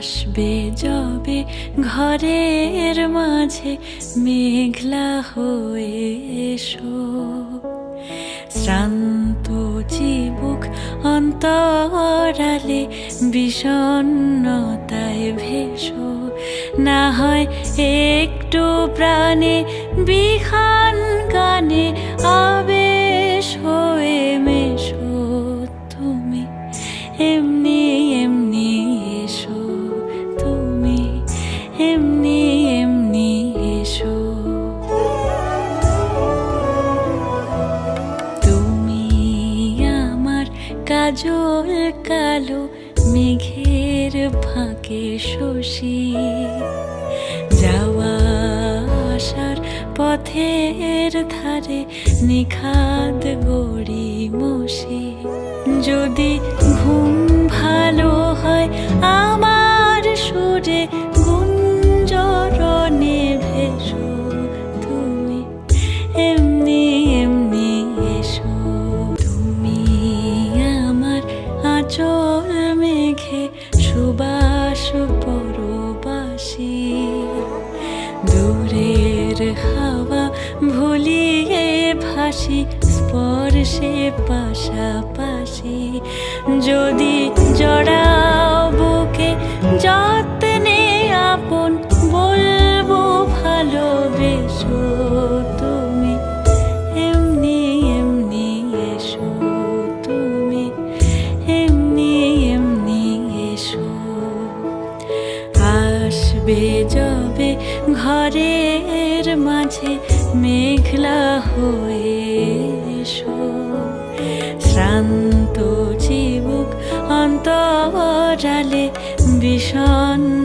আসবে যবে ঘরের মাঝে মেঘলা হয়ে এসো। শ্রান্ত চিবুক অন্তরালে বিষণ্ণতায় ভেসো। না হয় একটু প্রাণে বিখান গানে আবেশ কাজল কালো মেঘের ফাঁকে শশী। যাওয়া আসার পথের ধারে নিখাদ গড়ি মশি যদি মেঘে সুবাস পরবাসী। দূরের হাওয়া ভুলিয়ে ভাসি স্পর্শে পাশাপাশি। যদি জড়াও আসবে যবে ঘরের মাঝে মেঘলা হয়ে শ্রান্ত চিবুক অন্তরালে বিষণ্ণতা